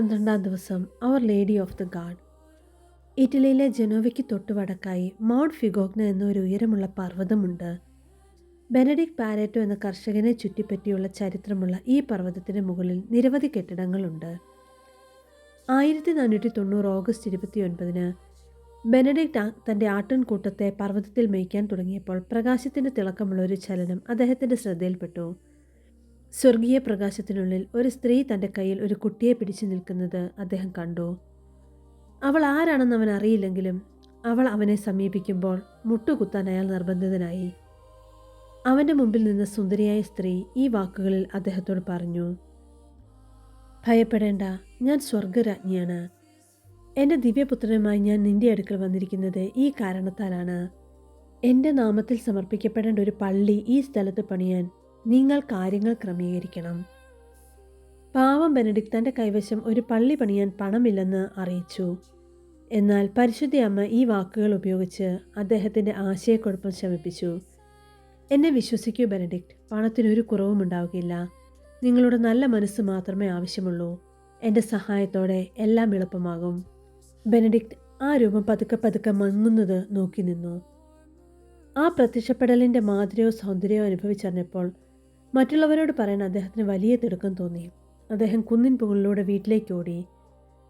പന്ത്രണ്ടാം ദിവസം അവർ lady of the guard ഇറ്റലിയിലെ ജനോവയ്ക്ക് തൊട്ടു വടക്കായി മൗണ്ട് ഫിഗോഗ്ന എന്നൊരു ഉയരമുള്ള പർവതമുണ്ട്. ബെനഡിക് പാരേറ്റോ എന്ന കർഷകനെ ചുറ്റിപ്പറ്റിയുള്ള ചരിത്രമുള്ള ഈ പർവതത്തിന് മുകളിൽ നിരവധി കെട്ടിടങ്ങളുണ്ട്. ആയിരത്തി നാനൂറ്റി തൊണ്ണൂറ് ഓഗസ്റ്റ് ഇരുപത്തി ഒൻപതിന് ബെനഡിക്ട് തന്റെ ആട്ടിൻകൂട്ടത്തെ പർവതത്തിൽ മേയ്ക്കാൻ തുടങ്ങിയപ്പോൾ പ്രകാശത്തിന്റെ തിളക്കമുള്ള ഒരു ചലനം അദ്ദേഹത്തിന്റെ ശ്രദ്ധയിൽപ്പെട്ടു. സ്വർഗീയ പ്രകാശത്തിനുള്ളിൽ ഒരു സ്ത്രീ തന്റെ കയ്യിൽ ഒരു കുട്ടിയെ പിടിച്ചു നിൽക്കുന്നത് അദ്ദേഹം കണ്ടു. അവൾ ആരാണെന്ന് അവൻ അറിയില്ലെങ്കിലും അവൾ അവനെ സമീപിക്കുമ്പോൾ മുട്ടുകുത്താൻ അയാൾ നിർബന്ധിതനായി. അവന്റെ മുമ്പിൽ നിന്ന് സുന്ദരിയായ സ്ത്രീ ഈ വാക്കുകളിൽ അദ്ദേഹത്തോട് പറഞ്ഞു ഭയപ്പെടേണ്ട ഞാൻ സ്വർഗരാജ്ഞിയാണ്. എന്റെ ദിവ്യപുത്രനുമായി ഞാൻ നിന്റെ അടുക്കൽ വന്നിരിക്കുന്നത് ഈ കാരണത്താലാണ്. എന്റെ നാമത്തിൽ സമർപ്പിക്കപ്പെടേണ്ട ഒരു പള്ളി ഈ സ്ഥലത്ത് പണിയാൻ നിങ്ങൾ കാര്യങ്ങൾ ക്രമീകരിക്കണം. പാവം ബെനഡിക് തന്റെ കൈവശം ഒരു പള്ളി പണിയാൻ പണമില്ലെന്ന് അറിയിച്ചു. എന്നാൽ പരിശുദ്ധി അമ്മ ഈ വാക്കുകൾ ഉപയോഗിച്ച് അദ്ദേഹത്തിന്റെ ആശയക്കുഴപ്പം ശമിപ്പിച്ചു. എന്നെ വിശ്വസിക്കൂ ബെനഡിക്റ്റ് പണത്തിനൊരു കുറവും ഉണ്ടാവുകയില്ല. നിങ്ങളുടെ നല്ല മനസ്സ് മാത്രമേ ആവശ്യമുള്ളൂ. എന്റെ സഹായത്തോടെ എല്ലാം എളുപ്പമാകും. ബെനഡിക്റ്റ് ആ രൂപം പതുക്കെ പതുക്കെ മങ്ങുന്നത് നോക്കി നിന്നു. ആ പ്രത്യക്ഷപ്പെടലിന്റെ മാധുര്യവും സൗന്ദര്യമോ അനുഭവിച്ചറിഞ്ഞപ്പോൾ മറ്റുള്ളവരോട് പറയാൻ അദ്ദേഹത്തിന് വലിയ തിടുക്കം തോന്നി. അദ്ദേഹം കുന്നിൻ പുകളിലൂടെ വീട്ടിലേക്ക് ഓടി.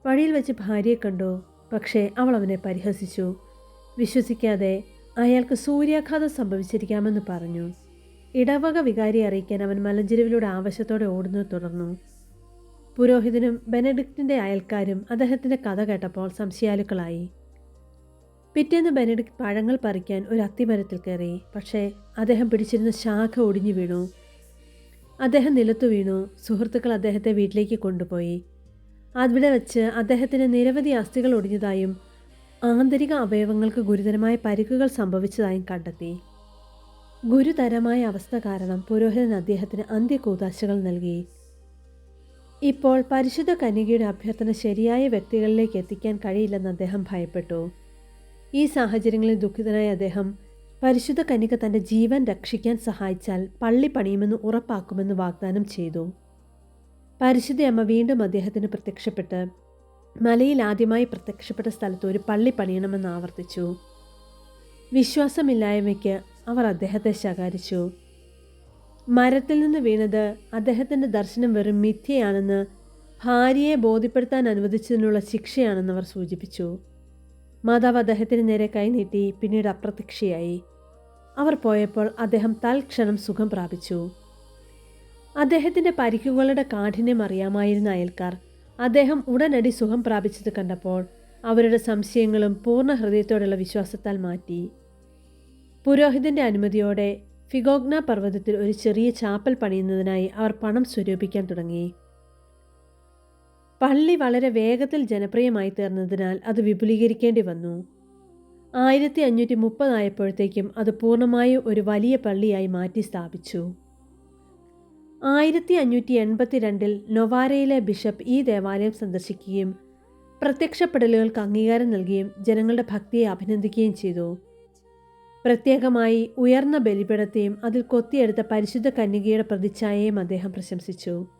വഴിയിൽ വെച്ച് ഭാര്യയെ കണ്ടു. പക്ഷേ അവൾ അവനെ പരിഹസിച്ചു. വിശ്വസിക്കാതെ അയാൾക്ക് സൂര്യാഘാതം സംഭവിച്ചിരിക്കാമെന്ന് പറഞ്ഞു. ഇടവക വികാരിയെ അറിയിക്കാൻ അവൻ മലഞ്ചെരുവിലൂടെ ആവശ്യത്തോടെ ഓടുന്നത് തുടർന്നു. പുരോഹിതനും ബെനഡിക്റ്റിന്റെ അയൽക്കാരും അദ്ദേഹത്തിന്റെ കഥ കേട്ടപ്പോൾ സംശയാലുക്കളായി. പിറ്റേന്ന് ബെനഡിക്റ്റ് പഴങ്ങൾ പറിക്കാൻ ഒരു അത്തിമരത്തിൽ കയറി. പക്ഷേ അദ്ദേഹം പിടിച്ചിരുന്ന ശാഖ ഒടിഞ്ഞു വീണു. അദ്ദേഹം നിലത്തു വീണു. സുഹൃത്തുക്കൾ അദ്ദേഹത്തെ വീട്ടിലേക്ക് കൊണ്ടുപോയി. അവിടെ വച്ച് അദ്ദേഹത്തിന് നിരവധി അസ്ഥികൾ ഒടിഞ്ഞതായും ആന്തരിക അവയവങ്ങൾക്ക് ഗുരുതരമായ പരിക്കുകൾ സംഭവിച്ചതായും കണ്ടെത്തി. ഗുരുതരമായ അവസ്ഥ കാരണം പുരോഹിതൻ അദ്ദേഹത്തിന് അന്ത്യകൂതാശകൾ നൽകി. ഇപ്പോൾ പരിശുദ്ധ കന്യകയുടെ അഭ്യർത്ഥന ശരിയായ വ്യക്തികളിലേക്ക് എത്തിക്കാൻ കഴിയില്ലെന്ന് അദ്ദേഹം ഭയപ്പെട്ടു. ഈ സാഹചര്യങ്ങളിൽ ദുഃഖിതനായ അദ്ദേഹം പരിശുദ്ധ കനിക തന്റെ ജീവൻ രക്ഷിക്കാൻ സഹായിച്ചാൽ പള്ളി പണിയുമെന്ന് ഉറപ്പാക്കുമെന്ന് വാഗ്ദാനം ചെയ്തു. പരിശുദ്ധയമ്മ വീണ്ടും അദ്ദേഹത്തിന് പ്രത്യക്ഷപ്പെട്ട് മലയിൽ ആദ്യമായി പ്രത്യക്ഷപ്പെട്ട സ്ഥലത്ത് ഒരു പള്ളി പണിയണമെന്ന് ആവർത്തിച്ചു. വിശ്വാസമില്ലായ്മയ്ക്ക് അവർ അദ്ദേഹത്തെ ശകാരിച്ചു. മരത്തിൽ നിന്ന് വീണത് അദ്ദേഹത്തിന്റെ ദർശനം വെറും മിഥ്യയാണെന്ന് ഭാര്യയെ ബോധ്യപ്പെടുത്താൻ അനുവദിച്ചതിനുള്ള ശിക്ഷയാണെന്ന് അവർ സൂചിപ്പിച്ചു. മാതാവ് അദ്ദേഹത്തിന് നേരെ കൈനീട്ടി പിന്നീട് അപ്രത്യക്ഷയായി. അവർ പോയപ്പോൾ അദ്ദേഹം തൽക്ഷണം സുഖം പ്രാപിച്ചു. അദ്ദേഹത്തിന്റെ പരിക്കുകളുടെ കാഠിന്യം അറിയാമായിരുന്ന അയൽക്കാർ അദ്ദേഹം ഉടനടി സുഖം പ്രാപിച്ചത് കണ്ടപ്പോൾ അവരുടെ സംശയങ്ങളും പൂർണ ഹൃദയത്തോടുള്ള വിശ്വാസത്താൽ മാറ്റി. പുരോഹിതന്റെ അനുമതിയോടെ ഫിഗോഗ്ന പർവതത്തിൽ ഒരു ചെറിയ ചാപ്പൽ പണിയുന്നതിനായി അവർ പണം സ്വരൂപിക്കാൻ തുടങ്ങി. പള്ളി വളരെ വേഗത്തിൽ ജനപ്രിയമായി തീർന്നതിനാൽ അത് വിപുലീകരിക്കേണ്ടി വന്നു. ആയിരത്തി അഞ്ഞൂറ്റി മുപ്പതായപ്പോഴത്തേക്കും അത് പൂർണമായും ഒരു വലിയ പള്ളിയായി മാറ്റി സ്ഥാപിച്ചു. ആയിരത്തി അഞ്ഞൂറ്റി എൺപത്തിരണ്ടിൽ നൊവാരയിലെ ബിഷപ്പ് ഈ ദേവാലയം സന്ദർശിക്കുകയും പ്രത്യക്ഷപ്പെടലുകൾക്ക് അംഗീകാരം നൽകുകയും ജനങ്ങളുടെ ഭക്തിയെ അഭിനന്ദിക്കുകയും ചെയ്തു. പ്രത്യേകമായി ഉയർന്ന ബലിപീഠത്തെയും അതിൽ കൊത്തിയെടുത്ത പരിശുദ്ധ കന്യകയുടെ പ്രതിച്ഛായയും അദ്ദേഹം പ്രശംസിച്ചു.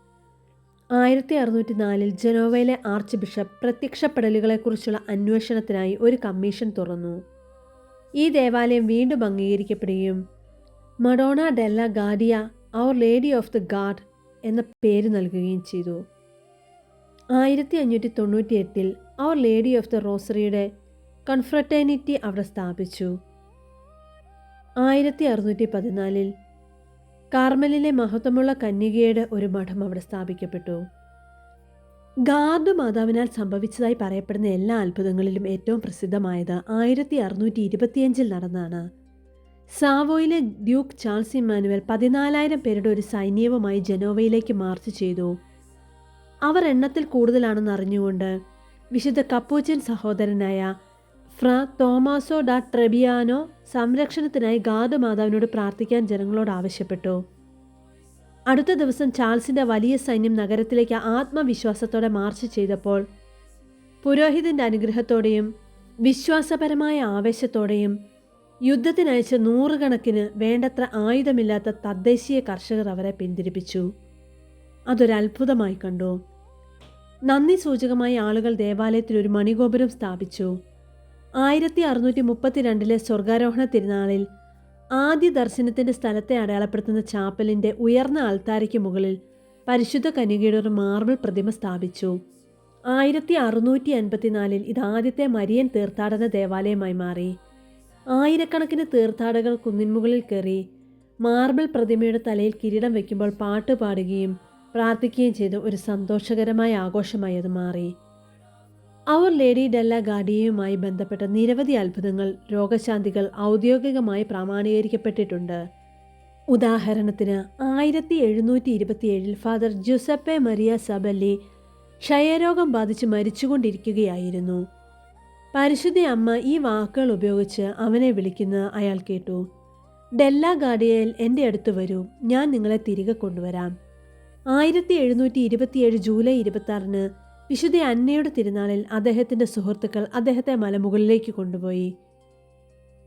ആയിരത്തി അറുന്നൂറ്റി നാലിൽ ജനോവയിലെ ആർച്ച് ബിഷപ്പ് പ്രത്യക്ഷപ്പെടലുകളെക്കുറിച്ചുള്ള അന്വേഷണത്തിനായി ഒരു കമ്മീഷൻ തുറന്നു. ഈ ദേവാലയം വീണ്ടും അംഗീകരിക്കപ്പെടുകയും Madonna della Guardia Our Lady of the Guard എന്ന പേര് നൽകുകയും ചെയ്തു. ആയിരത്തി അഞ്ഞൂറ്റി തൊണ്ണൂറ്റി എട്ടിൽ അവർ ലേഡി ഓഫ് ദ റോസറിയുടെ കൺഫ്രട്ടേണിറ്റി അവിടെ സ്ഥാപിച്ചു. ആയിരത്തി അറുന്നൂറ്റി പതിനാലിൽ കാർമലിലെ മഹത്വമുള്ള കന്യകയുടെ ഒരു മഠം അവിടെ സ്ഥാപിക്കപ്പെട്ടു. ഗാർഡ് മാതാവിനാൽ സംഭവിച്ചതായി പറയപ്പെടുന്ന എല്ലാ അത്ഭുതങ്ങളിലും ഏറ്റവും പ്രസിദ്ധമായത് ആയിരത്തി അറുന്നൂറ്റി ഇരുപത്തിയഞ്ചിൽ നടന്നാണ്. സാവോയിലെ ഡ്യൂക്ക് ചാൾസ് ഇമ്മാനുവൽ പതിനാലായിരം പേരുടെ ഒരു സൈന്യവുമായി ജനോവയിലേക്ക് മാർച്ച് ചെയ്തു. അവർ എണ്ണത്തിൽ കൂടുതലാണെന്ന് അറിഞ്ഞുകൊണ്ട് വിശുദ്ധ കപ്പൂച്ചൻ സഹോദരനായ ഫ്ര തോമാസോ ഡാ ട്രെബിയാനോ സംരക്ഷണത്തിനായി ഗാദ് മാതാവിനോട് പ്രാർത്ഥിക്കാൻ ജനങ്ങളോട് ആവശ്യപ്പെട്ടു. അടുത്ത ദിവസം ചാൾസിന്റെ വലിയ സൈന്യം നഗരത്തിലേക്ക് ആത്മവിശ്വാസത്തോടെ മാർച്ച് ചെയ്തപ്പോൾ പുരോഹിതന്റെ അനുഗ്രഹത്തോടെയും വിശ്വാസപരമായ ആവേശത്തോടെയും യുദ്ധത്തിനയച്ച നൂറുകണക്കിന് വേണ്ടത്ര ആയുധമില്ലാത്ത തദ്ദേശീയ കർഷകർ അവരെ പിന്തിരിപ്പിച്ചു. അതൊരത്ഭുതമായി കണ്ടു. നന്ദി സൂചകമായി ആളുകൾ ദേവാലയത്തിൽ ഒരു മണിഗോപുരം സ്ഥാപിച്ചു. ആയിരത്തി അറുന്നൂറ്റി മുപ്പത്തിരണ്ടിലെ സ്വർഗാരോഹണ തിരുനാളിൽ ആദ്യ ദർശനത്തിന്റെ സ്ഥലത്തെ അടയാളപ്പെടുത്തുന്ന ചാപ്പലിന്റെ ഉയർന്ന അൾത്താരയ്ക്ക് മുകളിൽ പരിശുദ്ധ കന്യകയുടെ ഒരു മാർബിൾ പ്രതിമ സ്ഥാപിച്ചു. ആയിരത്തി അറുന്നൂറ്റി അൻപത്തിനാലിൽ ഇത് ആദ്യത്തെ മരിയൻ തീർത്ഥാടന ദേവാലയമായി മാറി. ആയിരക്കണക്കിന് തീർത്ഥാടകർ കുന്നിൻമുകളിൽ കയറി മാർബിൾ പ്രതിമയുടെ തലയിൽ കിരീടം വയ്ക്കുമ്പോൾ പാട്ട് പാടുകയും പ്രാർത്ഥിക്കുകയും ചെയ്ത ഒരു സന്തോഷകരമായ ആഘോഷമായി അത് മാറി. അവർ ലേഡി ഡെല്ല ഗാഡിയയുമായി ബന്ധപ്പെട്ട നിരവധി അത്ഭുതങ്ങൾ രോഗശാന്തികൾ ഔദ്യോഗികമായി പ്രാമാണീകരിക്കപ്പെട്ടിട്ടുണ്ട്. ഉദാഹരണത്തിന് ആയിരത്തി എഴുന്നൂറ്റി ഇരുപത്തിയേഴിൽ ഫാദർ ജുസപ്പെ മരിയ സബല്ലി ക്ഷയരോഗം ബാധിച്ച് മരിച്ചുകൊണ്ടിരിക്കുകയായിരുന്നു. പരിശുദ്ധി അമ്മ ഈ വാക്കുകൾ ഉപയോഗിച്ച് അവനെ വിളിക്കുന്ന അയാൾ കേട്ടു ഡെല്ല ഗാഡിയയിൽ എന്റെ അടുത്ത് വരൂ ഞാൻ നിങ്ങളെ തിരികെ കൊണ്ടുവരാം. ആയിരത്തി എഴുന്നൂറ്റി ഇരുപത്തിയേഴ് ജൂലൈ ഇരുപത്തി വിശുദ്ധ അന്നയുടെ തിരുനാളിൽ അദ്ദേഹത്തിന്റെ സുഹൃത്തുക്കൾ അദ്ദേഹത്തെ മലമുകളിലേക്ക് കൊണ്ടുപോയി.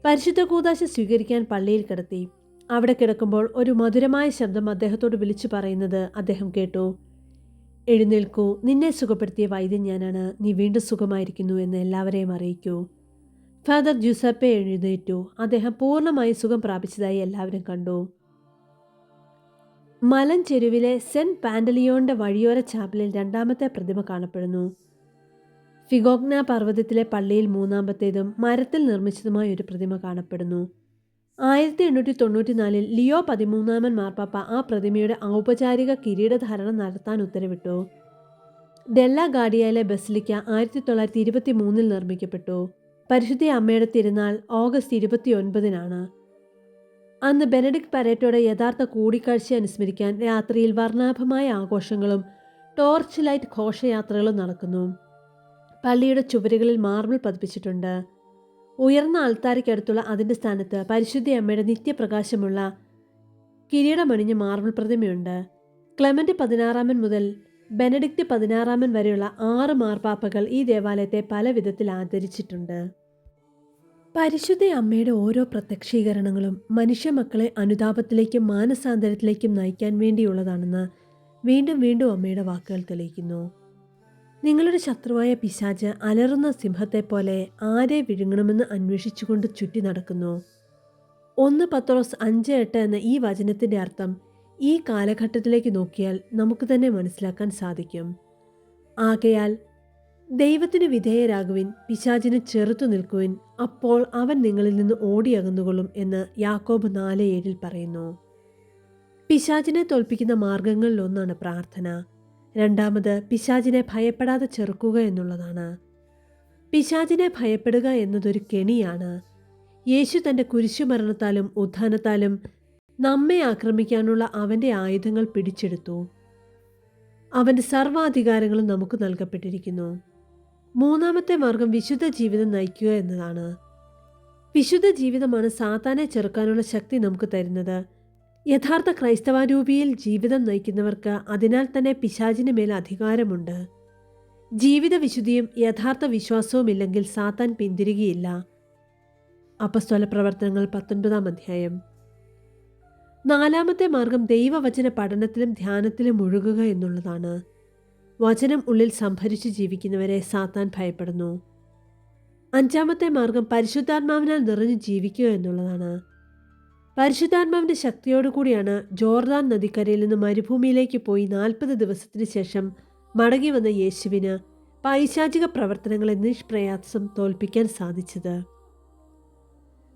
പരിശുദ്ധ കൂതാശ സ്വീകരിക്കാൻ പള്ളിയിൽ കിടത്തി. അവിടെ കിടക്കുമ്പോൾ ഒരു മധുരമായ ശബ്ദം അദ്ദേഹത്തോട് വിളിച്ചു പറയുന്നത് അദ്ദേഹം കേട്ടു. എഴുന്നേൽക്കൂ നിന്നെ സുഖപ്പെടുത്തിയ വൈദ്യൻ ഞാനാണ്. നീ വീണ്ടും സുഖമായിരിക്കുന്നു എന്ന് എല്ലാവരെയും അറിയിക്കൂ. ഫാദർ ജുസപ്പെ എഴുന്നേറ്റു. അദ്ദേഹം പൂർണമായി സുഖം പ്രാപിച്ചതായി എല്ലാവരും കണ്ടു. മലഞ്ചെരുവിലെ സെന്റ് പാൻഡലിയോണിന്റെ വഴിയോര ചാപ്പലിൽ രണ്ടാമത്തെ പ്രതിമ കാണപ്പെടുന്നു. ഫിഗോഗ്ന പർവതത്തിലെ പള്ളിയിൽ മൂന്നാമത്തേതും മരത്തിൽ നിർമ്മിച്ചതുമായ ഒരു പ്രതിമ കാണപ്പെടുന്നു. ആയിരത്തി എണ്ണൂറ്റി തൊണ്ണൂറ്റിനാലിൽ ലിയോ പതിമൂന്നാമൻ മാർപ്പാപ്പ ആ പ്രതിമയുടെ ഔപചാരിക കിരീടധാരണം നടത്താൻ ഉത്തരവിട്ടു. ഡെല്ല ഗാഡിയയിലെ ബസിലിക്ക ആയിരത്തി തൊള്ളായിരത്തി ഇരുപത്തി മൂന്നിൽ നിർമ്മിക്കപ്പെട്ടു. പരിശുദ്ധി അമ്മയുടെ തിരുനാൾ ഓഗസ്റ്റ് ഇരുപത്തി ഒൻപതിനാണ് അന്ന് ബെനഡിക് പരേറ്റോടെ യഥാർത്ഥ കൂടിക്കാഴ്ച അനുസ്മരിക്കാൻ രാത്രിയിൽ വർണാഭമായ ആഘോഷങ്ങളും ടോർച്ച് ലൈറ്റ് ഘോഷയാത്രകളും നടക്കുന്നു. പള്ളിയുടെ ചുവരുകളിൽ മാർബിൾ പതിപ്പിച്ചിട്ടുണ്ട്. ഉയർന്ന ആൾത്താരയ്ക്കടുത്തുള്ള അതിന്റെ സ്ഥാനത്ത് പരിശുദ്ധ അമ്മയുടെ നിത്യപ്രകാശമുള്ള കിരീടമണിഞ്ഞ മാർബിൾ പ്രതിമയുണ്ട്. ക്ലെമന്റ് പതിനാറാമൻ മുതൽ ബെനഡിക്റ്റ് പതിനാറാമൻ വരെയുള്ള ആറ് മാർപ്പാപ്പകൾ ഈ ദേവാലയത്തെ പല വിധത്തിൽ ആദരിച്ചിട്ടുണ്ട്. പരിശുദ്ധ അമ്മയുടെ ഓരോ പ്രത്യക്ഷീകരണങ്ങളും മനുഷ്യമക്കളെ അനുതാപത്തിലേക്കും മാനസാന്തരത്തിലേക്കും നയിക്കാൻ വേണ്ടിയുള്ളതാണെന്ന് വീണ്ടും വീണ്ടും അമ്മയുടെ വാക്കുകൾ തെളിയിക്കുന്നു. നിങ്ങളുടെ ശത്രുവായ പിശാച് അലറുന്ന സിംഹത്തെപ്പോലെ ആരെ വിഴുങ്ങണമെന്ന് അന്വേഷിച്ചുകൊണ്ട് ചുറ്റി നടക്കുന്നു. ഒന്ന് പത്രോസ് അഞ്ച് എട്ട് എന്ന ഈ വചനത്തിന്റെ അർത്ഥം ഈ കാലഘട്ടത്തിലേക്ക് നോക്കിയാൽ നമുക്ക് തന്നെ മനസ്സിലാക്കാൻ സാധിക്കും. ആകയാൽ ദൈവത്തിന് വിധേയരാകുവിൻ പിശാചിന് ചെറുത്തു നിൽക്കുവിൻ അപ്പോൾ അവൻ നിങ്ങളിൽ നിന്ന് ഓടിയകന്നുകൊള്ളും എന്ന് യാക്കോബ് നാല് ഏഴിൽ പറയുന്നു. പിശാചിനെ തോൽപ്പിക്കുന്ന മാർഗങ്ങളിലൊന്നാണ് പ്രാർത്ഥന. രണ്ടാമത് പിശാചിനെ ഭയപ്പെടാതെ ചെറുക്കുക എന്നുള്ളതാണ്. പിശാചിനെ ഭയപ്പെടുക എന്നതൊരു കെണിയാണ്. യേശു തന്റെ കുരിശുമരണത്താലും ഉത്ഥാനത്താലും നമ്മെ ആക്രമിക്കാനുള്ള അവന്റെ ആയുധങ്ങൾ പിടിച്ചെടുത്തു. അവന്റെ സർവാധികാരങ്ങളും നമുക്ക് നൽകപ്പെട്ടിരിക്കുന്നു. മൂന്നാമത്തെ മാർഗം വിശുദ്ധ ജീവിതം നയിക്കുക എന്നതാണ്. വിശുദ്ധ ജീവിതമാണ് സാത്താനെ ചെറുക്കാനുള്ള ശക്തി നമുക്ക് തരുന്നത്. യഥാർത്ഥ ക്രൈസ്തവാരൂപിയിൽ ജീവിതം നയിക്കുന്നവർക്ക് അതിനാൽ തന്നെ പിശാചിന് മേൽ അധികാരമുണ്ട്. ജീവിത വിശുദ്ധിയും യഥാർത്ഥ വിശ്വാസവും ഇല്ലെങ്കിൽ സാത്താൻ പിന്തിരികയില്ല. അപസ്തോല പ്രവർത്തനങ്ങൾ പത്തൊൻപതാം അധ്യായം. നാലാമത്തെ മാർഗം ദൈവവചന പഠനത്തിലും ധ്യാനത്തിലും ഒഴുകുക എന്നുള്ളതാണ്. വചനം ഉള്ളിൽ സംഭരിച്ച് ജീവിക്കുന്നവരെ സാത്താൻ ഭയപ്പെടുന്നു. അഞ്ചാമത്തെ മാർഗം പരിശുദ്ധാത്മാവിനാൽ നിറഞ്ഞു ജീവിക്കുക എന്നുള്ളതാണ്. പരിശുദ്ധാത്മാവിന്റെ ശക്തിയോടുകൂടിയാണ് ജോർദാൻ നദിക്കരയിൽ നിന്ന് മരുഭൂമിയിലേക്ക് പോയി നാൽപ്പത് ദിവസത്തിന് ശേഷം മടങ്ങി വന്ന യേശുവിന് പൈശാചിക പ്രവർത്തനങ്ങളെ നിഷ്പ്രയാസം തോൽപ്പിക്കാൻ സാധിച്ചത്.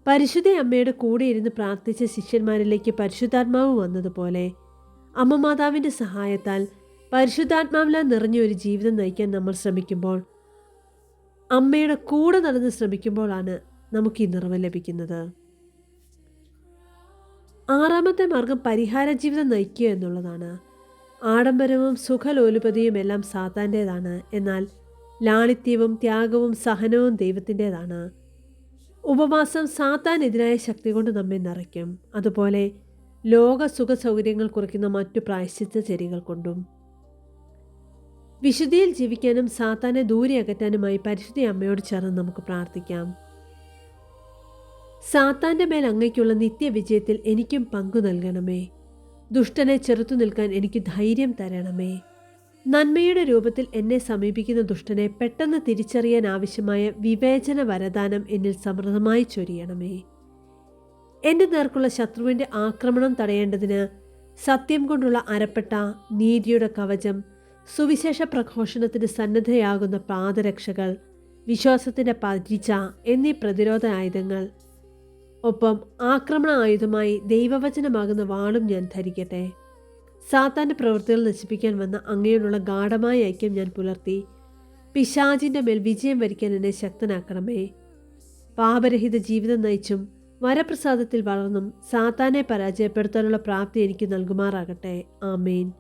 പരിശുദ്ധ അമ്മയുടെ കൂടെ ഇരുന്ന് പ്രാർത്ഥിച്ച ശിഷ്യന്മാരിലേക്ക് പരിശുദ്ധാത്മാവ് വന്നതുപോലെ അമ്മ മാതാവിന്റെ സഹായത്താൽ പരിശുദ്ധാത്മാവിലാൽ നിറഞ്ഞ ഒരു ജീവിതം നയിക്കാൻ നമ്മൾ ശ്രമിക്കുമ്പോൾ അമ്മയുടെ കൂടെ നടന്ന് ശ്രമിക്കുമ്പോഴാണ് നമുക്ക് ഈ നിറവ് ലഭിക്കുന്നത്. ആറാമത്തെ മാർഗം പരിഹാര ജീവിതം നയിക്കുക എന്നുള്ളതാണ്. ആഡംബരവും സുഖലോലുപതിയും എല്ലാം സാത്താന്റേതാണ് എന്നാൽ ലാളിത്യവും ത്യാഗവും സഹനവും ദൈവത്തിന്റേതാണ്. ഉപവാസം സാത്താനെതിരായ ശക്തി കൊണ്ട് നമ്മെ നിറയ്ക്കും. അതുപോലെ ലോക സുഖ സൗകര്യങ്ങൾ കുറയ്ക്കുന്ന മറ്റു പ്രായശ്ചിത്ത ചെടികൾ കൊണ്ടും വിശുദ്ധിയിൽ ജീവിക്കാനും സാത്താനെ ദൂരെ അകറ്റാനുമായി പരിശുദ്ധ അമ്മയോട് ചേർന്ന് നമുക്ക് പ്രാർത്ഥിക്കാം. സാത്താന്റെ മേൽ അങ്ങയ്ക്കുള്ള നിത്യവിജയത്തിൽ എനിക്കും പങ്കു നൽകണമേ. ദുഷ്ടനെ ചെറുത്തു നിൽക്കാൻ എനിക്ക് ധൈര്യം തരണമേ. നന്മയുടെ രൂപത്തിൽ എന്നെ സമീപിക്കുന്ന ദുഷ്ടനെ പെട്ടെന്ന് തിരിച്ചറിയാൻ ആവശ്യമായ വിവേചന വരദാനം എന്നിൽ സമൃദ്ധമായി ചൊരിയണമേ. എന്റെ നേർക്കുള്ള ശത്രുവിന്റെ ആക്രമണം തടയേണ്ടതിന് സത്യം കൊണ്ടുള്ള അരപ്പെട്ട നീതിയുടെ കവചം സുവിശേഷ പ്രഘോഷണത്തിന് സന്നദ്ധയാകുന്ന പാദരക്ഷകൾ വിശ്വാസത്തിന്റെ പതിച്ച എന്നീ പ്രതിരോധ ആയുധങ്ങൾ. ഒപ്പം ആക്രമണ ആയുധമായി ദൈവവചനമാകുന്ന വാളും ഞാൻ ധരിക്കട്ടെ. സാത്താന്റെ പ്രവൃത്തികൾ നശിപ്പിക്കാൻ വന്ന അങ്ങയോടുള്ള ഗാഠമായ ഐക്യം ഞാൻ പുലർത്തി. പിശാചിന്റെ മേൽ വിജയം വരിക്കാൻ എന്നെ ശക്തനാക്കണമേ. പാപരഹിത ജീവിതം നയിച്ചും വരപ്രസാദത്തിൽ വളർന്നും സാത്താനെ പരാജയപ്പെടുത്താനുള്ള പ്രാപ്തി എനിക്ക് നൽകുമാറാകട്ടെ. ആമേൻ.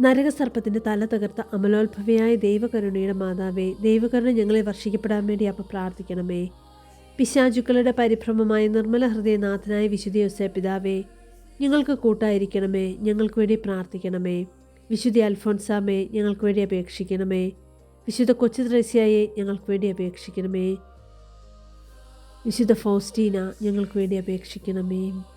നരകസർപ്പത്തിന്റെ തല തകർത്ത അമലോത്ഭവയായ ദൈവകരുണയുടെ മാതാവേ ദൈവകരുണ ഞങ്ങളെ വർഷിക്കപ്പെടാൻ വേണ്ടി അപ്പം പ്രാർത്ഥിക്കണമേ. പിശാചുക്കളുടെ പരിഭ്രമമായ നിർമ്മല ഹൃദയനാഥനായ വിശുദ്ധ യോസേ പിതാവേ ഞങ്ങൾക്ക് കൂട്ടായിരിക്കണമേ ഞങ്ങൾക്ക് വേണ്ടി പ്രാർത്ഥിക്കണമേ. വിശുദ്ധ അൽഫോൻസാമേ ഞങ്ങൾക്ക് വേണ്ടി അപേക്ഷിക്കണമേ. വിശുദ്ധ കൊച്ചു ത്രേസ്യായെ ഞങ്ങൾക്ക് വേണ്ടി അപേക്ഷിക്കണമേ. വിശുദ്ധ ഫൗസ്റ്റീന ഞങ്ങൾക്ക് വേണ്ടി അപേക്ഷിക്കണമേ.